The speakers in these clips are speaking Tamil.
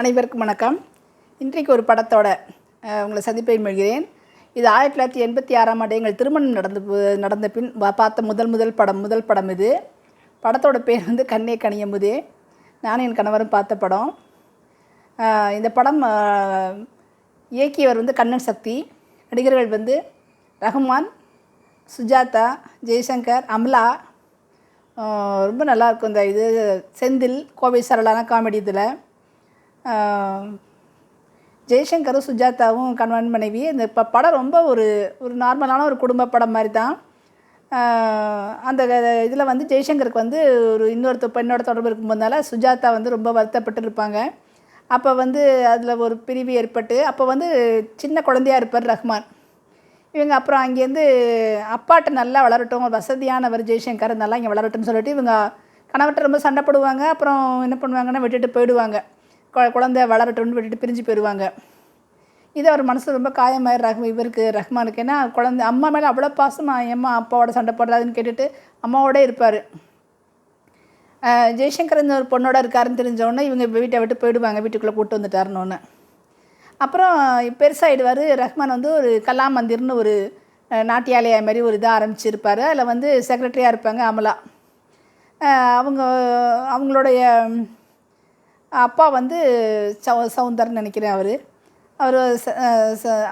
அனைவருக்கும் வணக்கம். இன்றைக்கு ஒரு படத்தோட உங்களை சந்திப்பை மொழிகிறேன். இது ஆயிரத்தி தொள்ளாயிரத்தி எண்பத்தி ஆறாம் ஆண்டு எங்கள் திருமணம் நடந்து நடந்த பின் பார்த்த முதல் முதல் படம் முதல் படம் இது. படத்தோட பேர் வந்து கண்ணே கனியமுதே நானும் என் கணவரும் பார்த்த படம். இந்த படம் இயக்கியவர் வந்து கண்ணன் சக்தி நடிகர்கள் வந்து ரஹ்மான் சுஜாதா ஜெய்சங்கர் அமலா. ரொம்ப நல்லாயிருக்கும் இந்த இது. செந்தில் கோவை சரளான காமெடி இதில். ஜெய்சங்கரும் சுஜாதாவும் கணவன் மனைவி. இந்த இப்போ படம் ரொம்ப ஒரு ஒரு நார்மலான ஒரு குடும்ப படம் மாதிரி தான் அந்த இதில் வந்து ஜெய்சங்கருக்கு வந்து ஒரு இன்னொருத்த பெண்ணோட தொடர்பு இருக்கும்போதால சுஜாதா வந்து ரொம்ப வருத்தப்பட்டு இருப்பாங்க. அப்போ வந்து அதில் ஒரு பிரிவு ஏற்பட்டு அப்போ வந்து சின்ன குழந்தையா இருப்பார் ரஹ்மான். இவங்க அப்புறம் அங்கேருந்து அப்பாட்ட நல்லா வளரட்டும் ஒரு வசதியானவர் ஜெய்சங்கர் நல்லா இங்கே வளரட்டும்னு சொல்லிட்டு இவங்க கணவர்கிட்ட ரொம்ப சண்டை போடுவாங்க. அப்புறம் என்ன பண்ணுவாங்கன்னா விட்டுட்டு போயிடுவாங்க. குழந்தை வளரட்டும்னு விட்டுட்டு பிரிஞ்சு போயிடுவாங்க. இது அவர் மனசு ரொம்ப காயமாயிடுறாங்க இவருக்கு ரஹ்மானுக்கு. ஏன்னா குழந்தை அம்மா மேலே அவ்வளோ பாசமா அம்மா அப்பாவோட சண்டை போடுறாதுன்னு கேட்டுட்டு அம்மாவோட இருப்பார். ஜெய்சங்கர் இந்த ஒரு பொண்ணோட இருக்காருன்னு தெரிஞ்சவொடனே இவங்க வீட்டை விட்டு போயிடுவாங்க வீட்டுக்குள்ளே கூட்டு வந்துட்டாருன்னு அப்புறம் பெருசாகிடுவார் ரஹ்மான் வந்து ஒரு கலா மந்திர்னு ஒரு நாட்டியாலயா மாதிரி ஒரு இதாக ஆரம்பிச்சிருப்பார். அதில் வந்து செக்ரட்டரியாக இருப்பாங்க அமலா. அவங்க அவங்களுடைய அப்பா வந்து சௌ சவுந்தர்னு நினைக்கிறேன் அவர். அவர்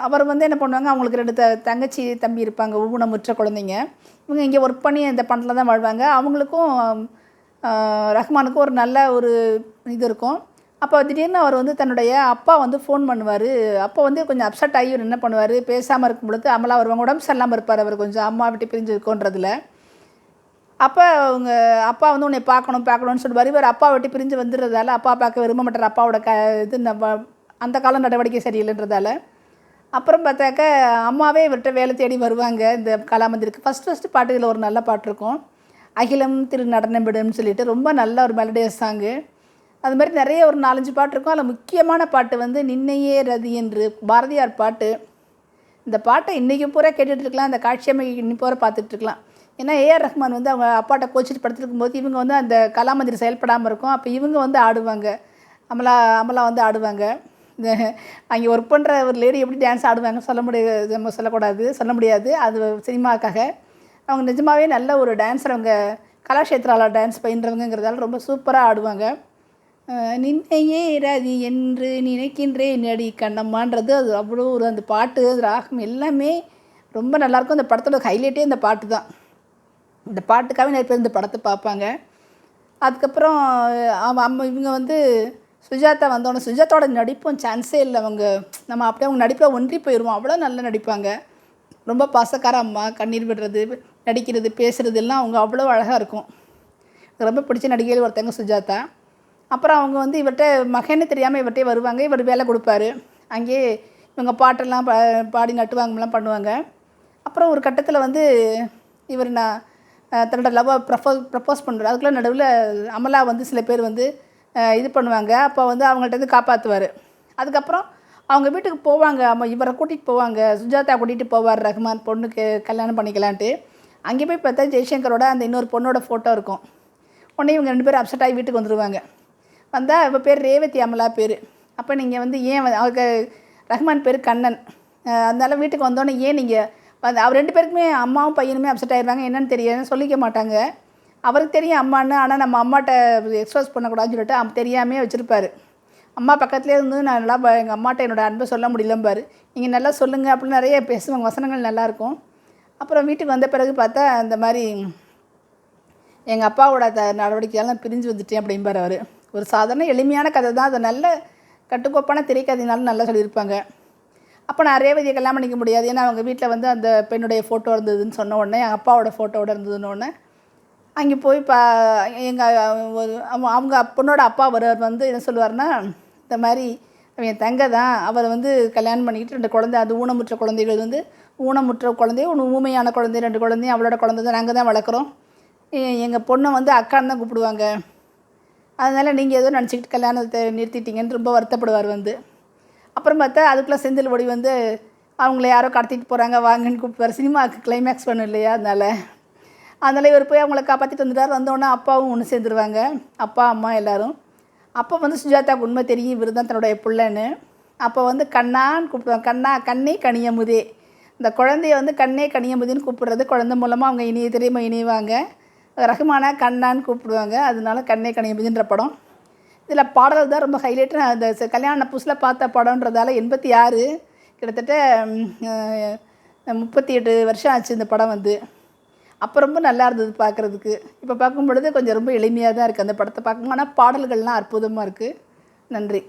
அவர் வந்து என்ன பண்ணுவாங்க அவங்களுக்கு ரெண்டு த தங்கச்சி தம்பி இருப்பாங்க ஊனமுற்ற குழந்தைங்க. இவங்க இங்கே ஒர்க் பண்ணி இந்த பணத்தில் தான் வாழ்வாங்க. அவங்களுக்கும் ரஹ்மானுக்கும் ஒரு நல்ல ஒரு இது இருக்கும். அப்போ திடீர்னு அவர் வந்து தன்னுடைய அப்பா வந்து ஃபோன் பண்ணுவார். அப்போ வந்து கொஞ்சம் அப்செட் ஆகி இவர் என்ன பண்ணுவார் பேசாமல் இருக்கும் பொழுது அமலா வருவாங்க. உடம்பு சரியில்லாமல் இருப்பார் அவர் கொஞ்சம். அம்மா விட்டு பிரிஞ்சு இருக்கோன்றதில் அப்போ அவங்க அப்பா வந்து உன்னை பார்க்கணும் பார்க்கணும்னு சொல்லுவார். இவர் அப்பா விட்டு பிரிஞ்சு வந்துடுறதால அப்பா பார்க்க விரும்ப மாட்டார். அப்பாவோட க இது நம்ம அந்த கால நடவடிக்கை சரியில்லைன்றதால. அப்புறம் பார்த்தாக்க அம்மாவே இவர்கிட்ட வேலை தேடி வருவாங்க. இந்த கலாமந்திருக்கு ஃபஸ்ட் ஃபஸ்ட்டு பாட்டுகளில் ஒரு நல்ல பாட்டு இருக்கும். அகிலம் திரு நடனம் சொல்லிட்டு ரொம்ப நல்ல ஒரு மெலடியஸ் சாங்கு அது மாதிரி நிறைய ஒரு நாலஞ்சு பாட்டு இருக்கும். அதில் முக்கியமான பாட்டு வந்து நின்னையே ரதி என்று பாரதியார் பாட்டு. இந்த பாட்டை இன்றைக்கும் பூரா கேட்டுட்ருக்கலாம் அந்த காட்சியமை இன்னி பூரா பார்த்துட்ருக்கலாம் ஏன்னா ஏஆர் ரஹ்மான் வந்து அவங்க அப்பாட்ட கோச்சிட்டு படுத்துருக்கும் போது இவங்க வந்து அந்த கலாமந்திரி செயல்படாமல் இருக்கும். அப்போ இவங்க வந்து ஆடுவாங்க. அமலா அமலா வந்து ஆடுவாங்க. இந்த அங்கே ஒர்க் பண்ணுற ஒரு லேடி எப்படி டான்ஸ் ஆடுவாங்க சொல்ல முடியாது நம்ம சொல்லக்கூடாது சொல்ல முடியாது. அது சினிமாக்காக. அவங்க நிஜமாகவே நல்ல ஒரு டான்ஸர் அவங்க கலாஷேத்ராவில் டான்ஸ் பயின்றவங்கிறதால ரொம்ப சூப்பராக ஆடுவாங்க. நின்னையே ரதி என்று நினைக்கின்றேன் அடி கண்ணம்மான்றது. அது அவ்வளோ ஒரு அந்த பாட்டு அது ராகம் எல்லாமே ரொம்ப நல்லாயிருக்கும் அந்த படத்தோட ஹைலைட்டே அந்த பாட்டு தான் இந்த பாட்டுக்காகவே நிறைய பேர் இந்த படத்தை பார்ப்பாங்க. அதுக்கப்புறம் அவன் அம்மா இவங்க வந்து சுஜாதா வந்தோடனே சுஜாதாவோட நடிப்பும் சான்ஸே இல்லை அவங்க. நம்ம அப்படியே அவங்க நடிப்பில் ஒன்றி போயிடுவோம் அவ்வளோ நல்லா நடிப்பாங்க. ரொம்ப பாசக்கார அம்மா கண்ணீர் விடுறது நடிக்கிறது பேசுகிறது எல்லாம் அவங்க அவ்வளோ அழகாக இருக்கும். எனக்கு ரொம்ப பிடிச்ச நடிகைகள் ஒருத்தங்க சுஜாதா. அப்புறம் அவங்க வந்து இவர்கிட்ட மகன்னு தெரியாமல் இவர்கிட்டே வருவாங்க. இவர் வேலை கொடுப்பாரு. அங்கேயே இவங்க பாட்டெல்லாம் பா பாடி நட்டுவாங்கலாம் பண்ணுவாங்க. அப்புறம் ஒரு கட்டத்தில் வந்து இவர் நான் தன்னோட லவ்வை ப்ரப்போஸ் ப்ரப்போஸ் பண்ணுறாரு அதுக்குள்ள நடுவில் அமலா வந்து சில பேர் வந்து இது பண்ணுவாங்க. அப்போ வந்து அவங்கள்ட்ட இருந்து காப்பாற்றுவார் அதுக்கப்புறம் அவங்க வீட்டுக்கு போவாங்க. அம்மா இவரை கூட்டிகிட்டு போவாங்க. சுஜாதா கூட்டிகிட்டு போவார் ரஹ்மான் பொண்ணுக்கு கல்யாணம் பண்ணிக்கலான்ட்டு. அங்கே போய் பார்த்தா ஜெய்சங்கரோட அந்த இன்னொரு பொண்ணோட ஃபோட்டோ இருக்கும். உடனே இவங்க ரெண்டு பேரும் அப்செட் ஆகி வீட்டுக்கு வந்துடுவாங்க வந்தால் இப்போ பேர் ரேவதி அமலா பேர். அப்போ நீங்கள் வந்து ஏன் அவருக்கு ரஹ்மான் பேர் கண்ணன். அதனால வீட்டுக்கு வந்தோடனே ஏன் நீங்கள் அவர் ரெண்டு பேருக்குமே அம்மாவும் பையனுமே அப்செட் ஆயிடுவாங்க என்னன்னு தெரியாது சொல்லிக்க மாட்டாங்க. அவருக்கு தெரியும் அம்மான்னு ஆனால் நம்ம அம்மாட்ட எக்ஸ்பிரஸ் பண்ணக்கூடாதுன்னு சொல்லிட்டு அவன் தெரியாமே வச்சுருப்பாரு. அம்மா பக்கத்துலேயே இருந்து நான் நல்லா எங்கள் அம்மாட்ட என்னோட அன்பை சொல்ல முடியலம்பார். நீங்கள் நல்லா சொல்லுங்கள் அப்படின்னு நிறைய பேசுவாங்க. வசனங்கள் நல்லாயிருக்கும் அப்புறம் வீட்டுக்கு வந்த பிறகு பார்த்தா இந்த மாதிரி எங்கள் அப்பாவோட த நடவடிக்கையெல்லாம் பிரிஞ்சு வந்துட்டேன் அப்படிம்பார் அவர். ஒரு சாதாரண எளிமையான கதை தான். அதை நல்ல கட்டுக்கோப்பான திரைக்கதைனாலும் நல்லா சொல்லியிருப்பாங்க. அப்போ நான் ரேவதியை கல்யாணம் பண்ணிக்க முடியாது. ஏன்னா அவங்க வீட்டில் வந்து அந்த பெண்ணுடைய ஃபோட்டோ இருந்ததுன்னு சொன்ன உடனே என் அப்பாவோட ஃபோட்டோவோட இருந்ததுன்னு உடனே அங்கே போய் பா எங்கள் அவங்க பொண்ணோட அப்பா வருவார் வந்து என்ன சொல்லுவார்னா இந்த மாதிரி என் தங்கை தான் அவரை வந்து கல்யாணம் பண்ணிக்கிட்டு ரெண்டு குழந்தை அது ஊனமுற்ற குழந்தைகள் வந்து ஊனமுற்ற குழந்தை ஒன்று ஊமையான குழந்தை ரெண்டு குழந்தையும் அவளோட குழந்தை தான் நாங்கள் தான் வளர்க்குறோம் எங்கள் பொண்ணை வந்து அக்கான்னு தான் கூப்பிடுவாங்க. அதனால் நீங்கள் ஏதோ நினச்சிக்கிட்டு கல்யாணத்தை நிறுத்திட்டீங்கன்னு ரொம்ப வருத்தப்படுவார் வந்து. அப்புறம் பார்த்தா அதுக்குள்ளே செந்தில் ஒடி வந்து அவங்கள யாரோ கடத்திட்டு போகிறாங்க வாங்கன்னு கூப்பிட்டு சினிமாவுக்கு கிளைமேக்ஸ் பண்ணும் இல்லையா அதனால். அதனால் இவர் போய் அவங்கள காப்பாற்றிட்டு வந்துட்டார். வந்தோடனே அப்பாவும் ஒன்று சேர்ந்துருவாங்க. அப்பா அம்மா எல்லாரும். அப்போ வந்து சுஜாதாவுக்கு உண்மை தெரியும். இவர் தான் தன்னுடைய பிள்ளைன்னு. அப்போ வந்து கண்ணான்னு கூப்பிடுவாங்க. கண்ணா கண்ணே கனியமுதே. இந்த குழந்தைய வந்து கண்ணே கனியமுதின்னு கூப்பிடுறது குழந்தை மூலமாக அவங்க இணைய தெரியுமா இணைவாங்க. ரஹ்மானா கண்ணான்னு கூப்பிடுவாங்க. அதனால கண்ணே கனியமுதின்ற படம். சில பாடல்கள் தான் ரொம்ப ஹைலைட்டாக அந்த கல்யாண புதுசில் பார்த்த படம்ன்றதால எண்பத்தி ஆறு கிட்டத்தட்ட முப்பத்தி எட்டு வருஷம் ஆச்சு இந்த படம் வந்து. அப்போ ரொம்ப நல்லா இருந்தது பார்க்குறதுக்கு. இப்போ பார்க்கும் பொழுது கொஞ்சம் ரொம்ப எளிமையாக தான் இருக்குது அந்த படத்தை பார்க்கும் ஆனால் பாடல்கள்லாம் அற்புதமாக இருக்குது நன்றி.